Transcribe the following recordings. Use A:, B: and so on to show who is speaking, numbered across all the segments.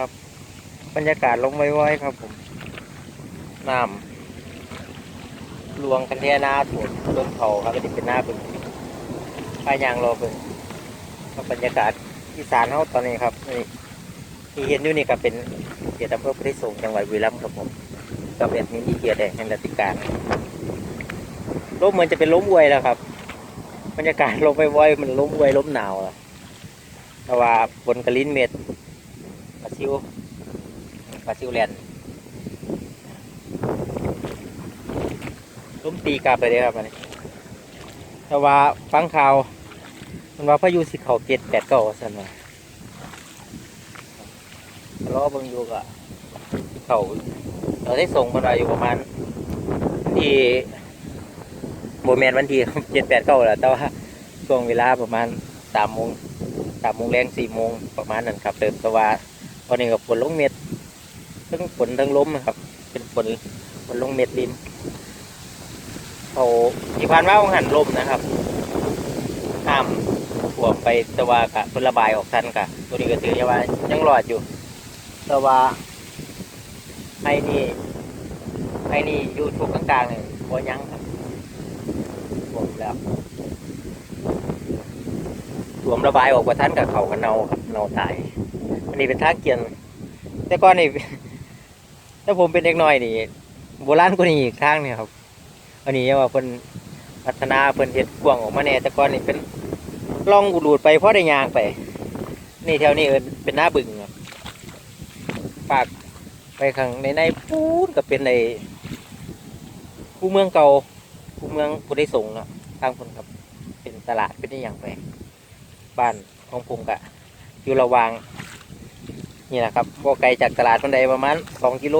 A: ครับ บรรยากาศลงไว้ๆครับผมน้ำลวงกันแท่หน้าถวมต้นเขาครับก็จะเป็นหน้าบึงพายางรอบึงครับบรรยากาศอีสานเขาตอนนี้ครับนี่ที่เห็นอยู่นี่ก็เป็นเขตอำเภอพุทธิสงฆ์จังหวัดบุรีรัมย์ครับผมก็เป็นมินิเกียรติแดงแห่งรัติการลมเหมือนจะเป็นล้มวยแล้วครับ บรรยากาศลงไปว่อยๆมันล้มวยล้มหนาวอะแต่ว่าบนกระลิ้นเม็ด ซิวปลาซิวแลนด์ลมตีกลับไปเลยครับอันนี้แต่ว่าฟังข่าวมันว่าพายุสิเขาเจ็ดแปดเก้าสันว่าล้อเบิ่งอยู่กะเขาเราได้ส่งคนมาอยู่ประมาณที่โมเมนวันที่เจ็ดแปดเก้าแหละแต่ว่าช่วงเวลาประมาณสามโมงสามโมงแรงสี่โมงประมาณนั้นครับเติมแต่ว่า อนนี้กับฝนลงเม็ดทั้งฝนทั้งลมนะครับ เป็นฝนฝนลงเม็ดดินเขาที่ผ่านมาของหันลมนะครับห้ามถ่วมไปต่ว่ากะเพิ่นระบายออกทันกะตัวนี้ก็ถือว่ายังรอดอยู่ต่ว่าไอ้นี่ไอ้นี่อยู่ถูกกลางๆเนี่ยบ่ยังครับถ่วมแล้วถ่วมระบายออกกว่าทันกับเขากันเนาครับเนาตาย อันนี้เป็นท่าเกียน แต่ก่อนนี่ถ้าผมเป็นเด็กน้อยนี่โบราณกว่านี้อีกข้างเนี่ยครับ อันนี้ว่าเพิ่นพัฒนาเพิ่นเฮ็ดกว้างออกมาแน่แต่ก่อนนี่เป็นล่องอุดูดไปเพราะได้ยางไป นี่แถวนี้เอิเป็นหน้าบึงครับปากไปข้างในในปูนก็เป็นในคูเมืองเก่าคูเมืองผู้ได้ส่งเนาะทางคนครับ เป็นตลาดเป็นได้อย่างไป บ้านของผมกะอยู่ระวาง นี่แหละครับก็ไกลจากตลาดมันใดประมาณสองกิโล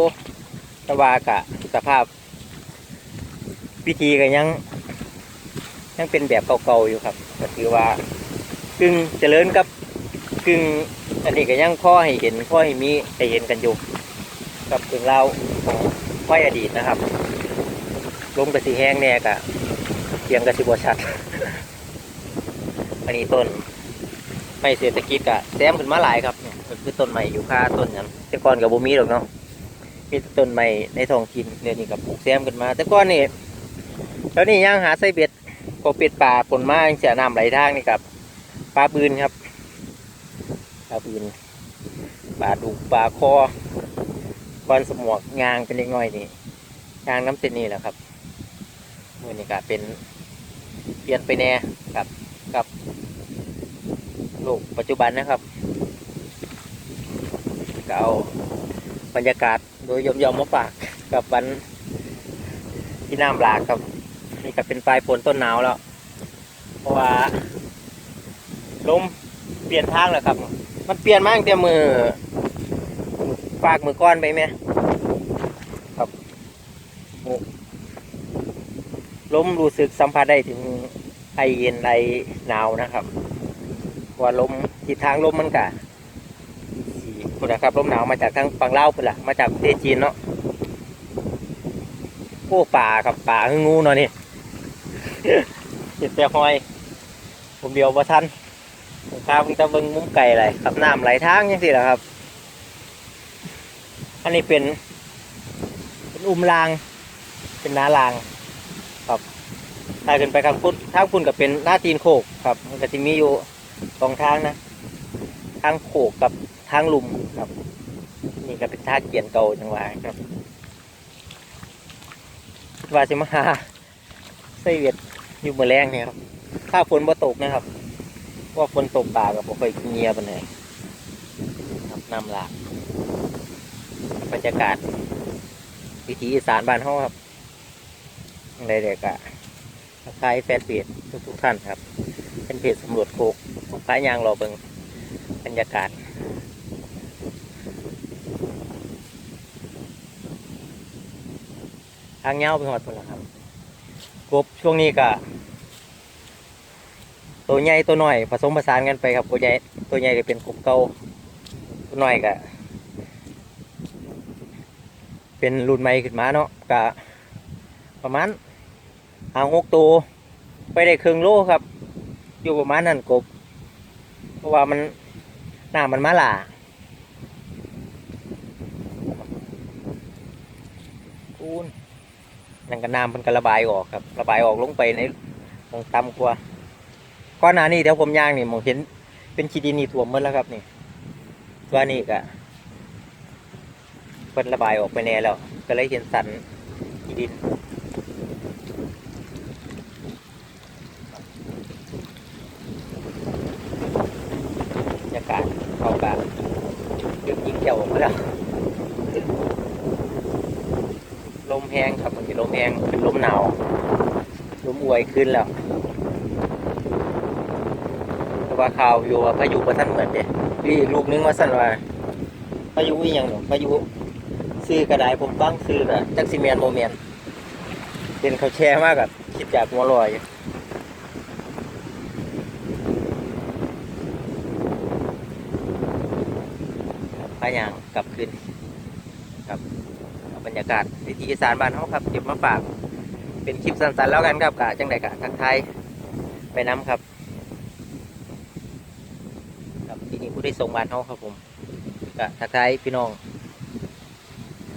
A: ตะวากะสภาพพิธีก็ยัง ยังเป็นแบบเก่าๆอยู่ครับ ก็ถือว่ากึ่งเจริญกับกึ่งอันนี้ก็ยังพ่อให้เห็นพ่อให้มีให้เห็นกันอยู่กับเรื่องราของวัยอดีตนะครับลมกระสีแห้งแน่กะเสียงกระสีบัวชัด อันนี้ต้นไม่เศรษฐกิจกะแซมขึ้นมาหลายครับเก็คือต้นใหม่อยู่ค่าต้นนั้นแต่ก่อนกับบูมีหรอกเนาะมีต่ต้นใหม่ในท้องถิ่นเดี๋ยวนี้กับปลูกแซมขึ้นมา แต่ก่อนนี่แล้วนี่ย่างหาไส้เบ็ดพอเป็ดป่าผลมาเสียน้ำไหลทางนี่ครับปลาปืนครับปลาปืนปลาดุกปลาคอบอลสมวกงางเป็นเล็กน้อยนี่งางน้ำเส้นนี่แหละครับมือนี่ก็เป็นเปลี่ยนไปแน่ครับกับโลกปัจจุบันนะครับ ก็เอาบรรยากาศโดยยอมมาฝากกับวันที่น้ำหลากครับนี่ก็เป็นปลายฝนต้นหนาวแล้ว เพราะว่าลมเปลี่ยนทางแล้วครับ มันเปลี่ยนมากตั้งแต่มือฝากมือก้อนไปไหมครับโอ้ลมรู้สึกสัมผัสได้ถึงไอเย็นไอหนาวนะครับว่าลมทิศทางลมมันกะ พุ่นนะครับลมหนาวมาจากทางฝั่งลาวพุ่นละมาจากประเทศจีนเนาะโอ้ป่าครับป่าคืองูเนาะนี่เห็นแต่หอย ผมเดียวว่าท่านผมพาเพิ่งตะเบิงมุมไก่ไหลครับน้ำไหลทางยังสิละครับ อันนี้เป็น เป็นอุ้มราง เป็นน้าราง ครับถ้าขึ้นไปข้างพุ่นทางพุ่นก็เป็นหน้าตีนโคกครับมันก็จะมีอยู่สองทางนะ ทางโขกกับ ทางลุมครับ นี่ก็เป็นท่าเกียนเก่าจังหวะครับ ว่าจะมาหาไส้เวียดอยู่เมื่อแรงเนี่ยครับ ถ้าฝนบ่ตกนะครับว่าฝนตกป่ากับบ่ค่อยเงียบปานครับน้ำหลากบรรยากาศวิถีอีสานบ้านเฮาครับอะไรเด็กอะทักทายแฟนเพจทุกท่านครับ เป็นเพจสำรวจโคกพายางรอเบิงบรรยากาศ ทางเงาเป็นหอดพุ่นละครับกบช่วงนี้ก็ตัวใหญ่ตัวหน่อยผสมผสานกันไปครับตัวใหญ่ตัวใหญ่จะเป็นกบเก่าตัวหน่อยก็เป็นรุ่นใหม่ขึ้นมาเนาะก็ประมาณหางหกตัวไปได้ครึ่งโลครับ อยู่ประมาณนั้นกบ เพราะว่ามันหน้ามันมาหลาคูณ นั่นก็น้ำมันก็ระบายออกครับ ระบายออกลงไปในตรงต่ำกว่าก้อนหนานี่เดี๋ยวผมย่างนี่มองเห็นเป็นขี้ดินนี่ท่วมหมดแล้วครับนี่ตัวนี้ก็เพิ่นระบายออกไปแน่แล้ว ก็เลยเห็นสันขี้ดินบรรยากาศเขาแบบยิงยิงเกี่ยวออกมาแล้ว ลม แห้งครับมันเป็นลมแห้งเป็นลมหนาวลมอวยขึ้นแล้วแต่ว่าข่าวอยู่ว่าพายุประทันเหมือนเด้พี่ลูกนึงว่าสั่นว่าพายุอีหยังหรอพายุซื้อกระไดผมฟังซื้อแบบจักซิเมนโมเมนเป็นเขาแชร์มากกับคิดจากหัวลอยอยู่พายางกลับคืน รรยากาศวิถีอีสานบ้านเขาครับเก็บมาฝากเป็นคลิปสั้นๆแล้วกันครับกะจังใดกะทักทายไปน้ำครับ ครับที่นี่ผู้ได้ส่งบ้านเขาครับผมกะทักทายพี่น้อง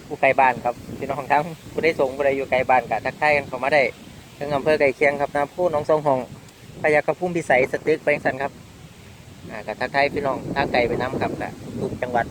A: ผู้ไกลบ้านครับพี่น้องทั้งผู้ได้ส่งผู้ใดอยู่ไกลบ้านกะทักทายกันเข้ามาได้ทั้งอำเภอไก่เคียงครับน้ำผู้น้องสองหงพยากระพุ่มพิสัยสตึกไปยังสันครับก็ทักทายพี่น้องทางไกลไปน้ำครับกะทุกจังหวัด